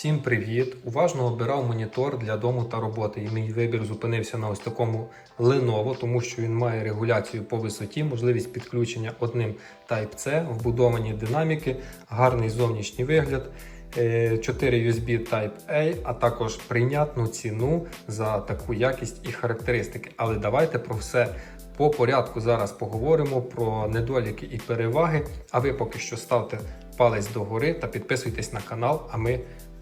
Всім привіт! Уважно обирав монітор для дому та роботи. І мій вибір зупинився на ось такому Lenovo, тому що він має регуляцію по висоті, можливість підключення одним Type-C, вбудовані динаміки, гарний зовнішній вигляд, е, 4 USB Type-A, а також прийнятну ціну за таку якість і характеристики. Але давайте про все по порядку зараз поговоримо про недоліки і переваги. А ви поки що ставте палець догори та підписуйтесь на канал, а ми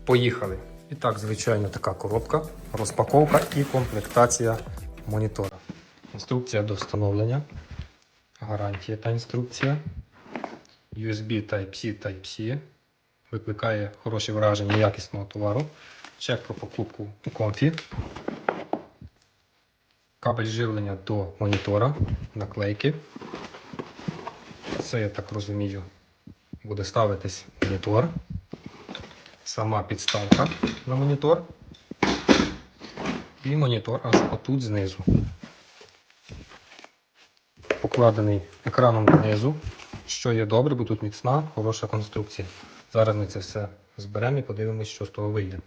поїхали. І так, звичайно, така коробка, розпаковка і комплектація монітора. Інструкція до встановлення, гарантія та інструкція. USB Type-C Type-C. Викликає хороші враження якісного товару. Чек про покупку у комфі. Кабель живлення до монітора, наклейки. Це, я так розумію, буде ставитись монітор. Сама підставка на монітор. І монітор аж отут знизу. Покладений екраном донизу, що є добре, бо тут міцна, хороша конструкція. Зараз ми це все зберемо і подивимося, що з того вийде.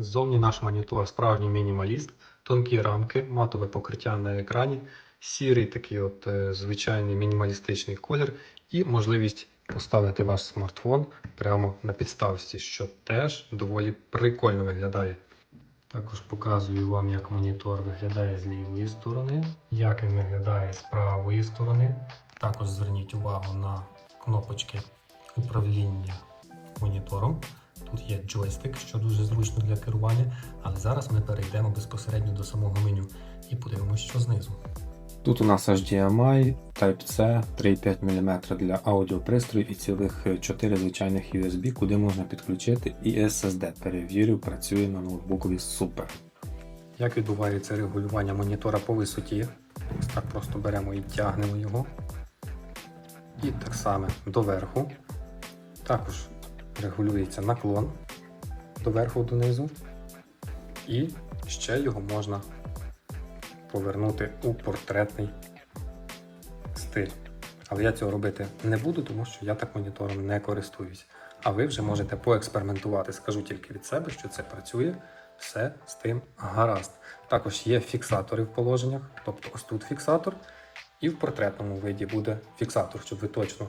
Ззовні наш монітор справжній мінімаліст, тонкі рамки, матове покриття на екрані, сірий такий от е, звичайний мінімалістичний колір і можливість поставити ваш смартфон прямо на підставці, що теж доволі прикольно виглядає. Також показую вам, як монітор виглядає з лівої сторони, як він виглядає з правої сторони. Також зверніть увагу на кнопочки управління монітором. Тут є джойстик, що дуже зручно для керування, але зараз ми перейдемо безпосередньо до самого меню і подивимося, що знизу. Тут у нас HDMI, Type-C, 3,5 мм для аудіопристрою і цілих 4 звичайних USB, куди можна підключити і SSD. Перевірю, працює на ноутбукові супер. Як відбувається регулювання монітора по висоті? Ось так просто беремо і тягнемо його. І так само доверху. Також регулюється наклон доверху донизу. І ще його можна повернути у портретний стиль. Але я цього робити не буду, тому що я так монітором не користуюсь. А ви вже можете поекспериментувати. Скажу тільки від себе, що це працює, все з тим гаразд. Також є фіксатори в положеннях, тобто ось тут фіксатор, і в портретному виді буде фіксатор, щоб ви точно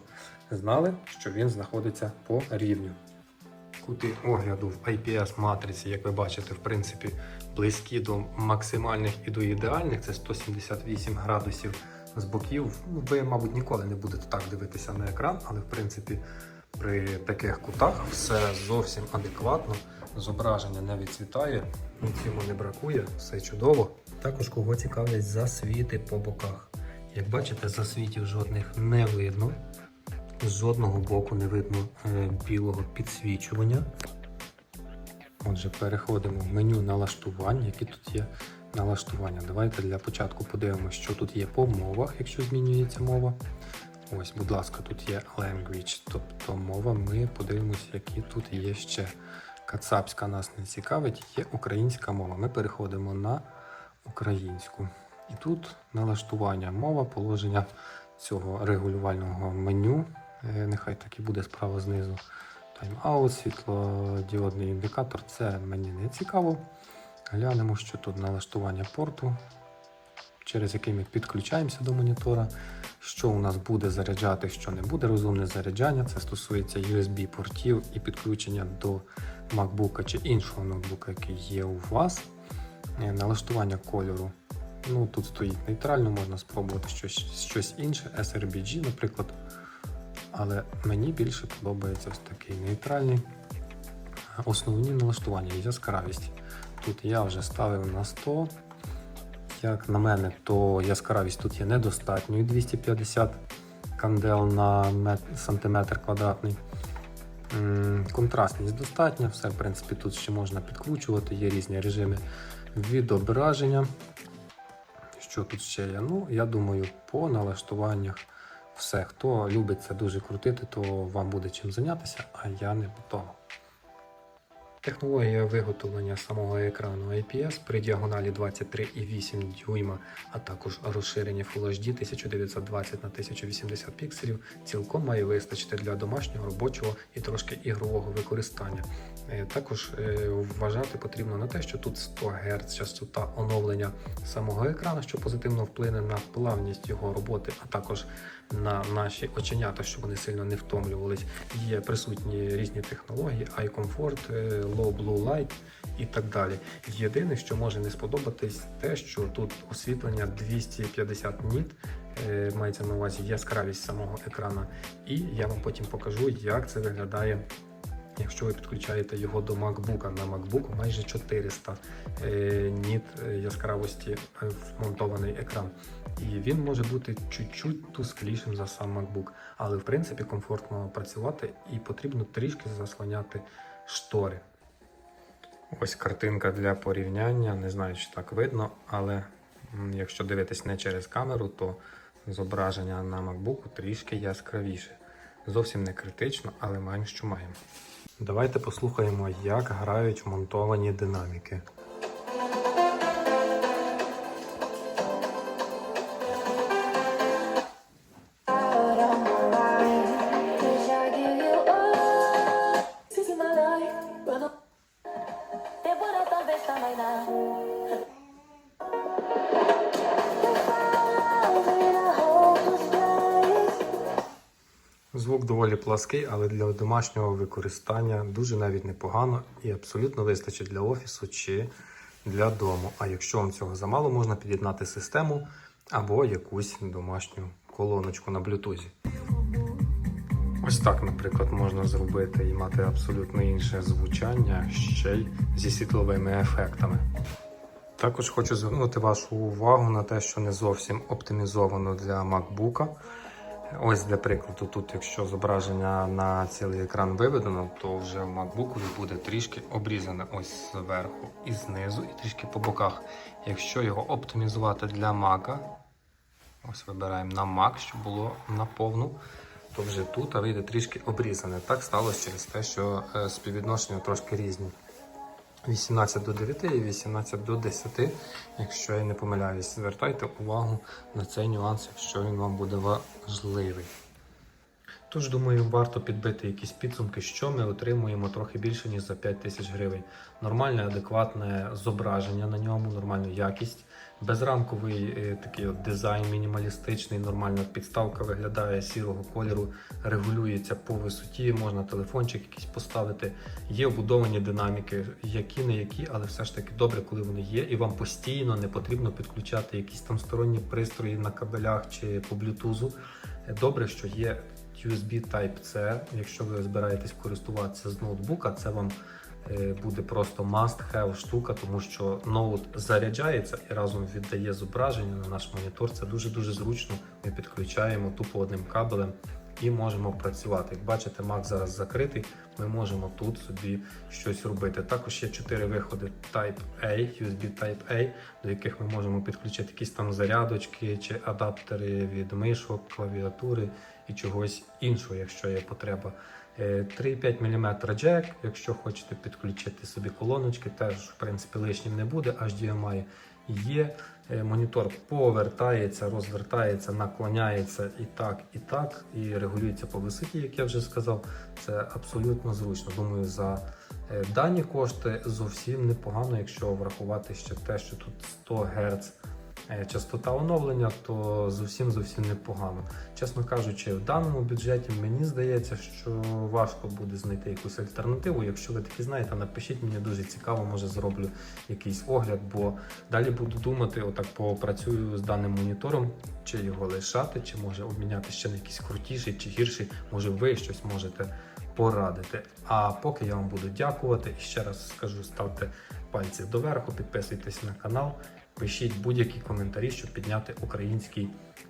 знали, що він знаходиться по рівню. Кути огляду в IPS матриці, як ви бачите, в принципі, близькі до максимальних і до ідеальних. Це 178 градусів з боків. Ну, ви, мабуть, ніколи не будете так дивитися на екран, але в принципі при таких кутах все зовсім адекватно. Зображення не відцвітає, нічому не бракує, все чудово. Також кого цікавлять засвіти по боках. Як бачите, засвітів жодних не видно. З жодного боку не видно е, білого підсвічування. Отже, переходимо в меню налаштувань, які тут є налаштування. Давайте для початку подивимося, що тут є по мовах, якщо змінюється мова. Ось, будь ласка, тут є language, тобто мова. Ми подивимося, які тут є ще. Кацапська нас не цікавить, є українська мова. Ми переходимо на українську. І тут налаштування мова, положення цього регулювального меню. Е, Нехай так і буде справа знизу. Тайм-аут, світлодіодний індикатор. Це мені не цікаво. Глянемо, що тут налаштування порту, через який ми підключаємося до монітора. Що у нас буде заряджати, що не буде розумне заряджання. Це стосується USB-портів і підключення до MacBook чи іншого ноутбука, який є у вас. Е, Налаштування кольору. Ну, Тут стоїть нейтрально, можна спробувати щось, щось інше, SRBG, наприклад. Але мені більше подобається ось такий нейтральний. Основні налаштування яскравість. Тут я вже ставив на 100. Як на мене, то яскравість тут є недостатньою 250 кандел на мет- сантиметр квадратний. Контрастність достатня, все в принципі тут ще можна підкручувати, є різні режими відображення. Що тут ще є? Ну, я думаю, по налаштуваннях все. Хто любить це дуже крутити, то вам буде чим зайнятися, а я не буду. Технологія виготовлення самого екрану IPS при діагоналі 23,8 дюйма, а також розширення Full HD 1920 на 1080 пікселів цілком має вистачити для домашнього, робочого і трошки ігрового використання. Е, Також е, вважати потрібно на те, що тут 100 Гц частота оновлення самого екрану, що позитивно вплине на плавність його роботи, а також на наші оченята, щоб вони сильно не втомлювались. Є присутні різні технології, iComfort, Low Blue Light і так далі. Єдине, що може не сподобатись, те, що тут освітлення 250 ніт. е, Мається на увазі яскравість самого екрана, і я вам потім покажу, як це виглядає Якщо ви підключаєте його до MacBook, на MacBook майже 400 е, ніт е, яскравості вмонтований екран. І він може бути чуть-чуть тусклішим за сам MacBook, але в принципі комфортно працювати і потрібно трішки заслоняти штори. Ось картинка для порівняння. Не знаю, чи так видно, але якщо дивитись не через камеру, то зображення на MacBook трішки яскравіше. Зовсім не критично, але маємо, що маємо. Давайте послухаємо, як грають вмонтовані динаміки. Звук доволі плаский, але для домашнього використання дуже навіть непогано і абсолютно вистачить для офісу чи для дому. А якщо вам цього замало, можна під'єднати систему або якусь домашню колоночку на блютузі. Ось так, наприклад, можна зробити і мати абсолютно інше звучання ще й зі світловими ефектами. Також хочу звернути вашу увагу на те, що не зовсім оптимізовано для MacBook. Ось для прикладу, тут, якщо зображення на цілий екран виведено, то вже в MacBook буде трішки обрізане ось зверху і знизу, і трішки по боках. Якщо його оптимізувати для Mac, ось вибираємо на Mac, щоб було на повну, то вже тут вийде трішки обрізане. Так сталося через те, що е, співвідношення трошки різні. 18 до 9 і 18 до 10, якщо я не помиляюсь. Звертайте увагу на цей нюанс, якщо він вам буде важливий. Тож, думаю, варто підбити якісь підсумки, що ми отримуємо трохи більше, ніж за 5 тисяч гривень. Нормальне, адекватне зображення на ньому, нормальну якість, безрамковий е, такий от дизайн мінімалістичний, нормальна підставка виглядає сірого кольору, регулюється по висоті, можна телефончик якийсь поставити. Є вбудовані динаміки, які не які, але все ж таки добре, коли вони є, і вам постійно не потрібно підключати якісь там сторонні пристрої на кабелях чи по блютузу. Добре, що є USB Type-C. Якщо ви збираєтесь користуватися з ноутбука, це вам е, буде просто must-have штука, тому що ноут заряджається і разом віддає зображення на наш монітор. Це дуже-дуже зручно. Ми підключаємо тупо одним кабелем і можемо працювати. Як бачите, Mac зараз закритий, ми можемо тут собі щось робити. Також є 4 виходи Type-A, USB Type-A, до яких ми можемо підключити якісь там зарядочки чи адаптери від мишок, клавіатури і чогось іншого, якщо є потреба. Е, 3,5 мм джек, якщо хочете підключити собі колоночки, теж в принципі лишнім не буде. HDMI є. Е, Монітор повертається, розвертається, наклоняється і так, і так, і регулюється по висоті, як я вже сказав. Це абсолютно зручно. Думаю, за е, дані кошти зовсім непогано, якщо врахувати ще те, що тут 100 Гц е, частота оновлення, то зовсім зовсім непогано. Чесно кажучи, в даному бюджеті мені здається, що важко буде знайти якусь альтернативу. Якщо ви такі знаєте, напишіть мені дуже цікаво, може зроблю якийсь огляд, бо далі буду думати, отак попрацюю з даним монітором, чи його лишати, чи може обміняти ще на якийсь крутіший чи гірший. Може, ви щось можете порадити. А поки я вам буду дякувати і ще раз скажу, ставте пальці доверху, підписуйтесь на канал, пишіть будь-які коментарі, щоб підняти український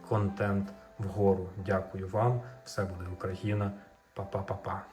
контент вгору. Дякую вам. Все буде Україна. Па-па-па-па.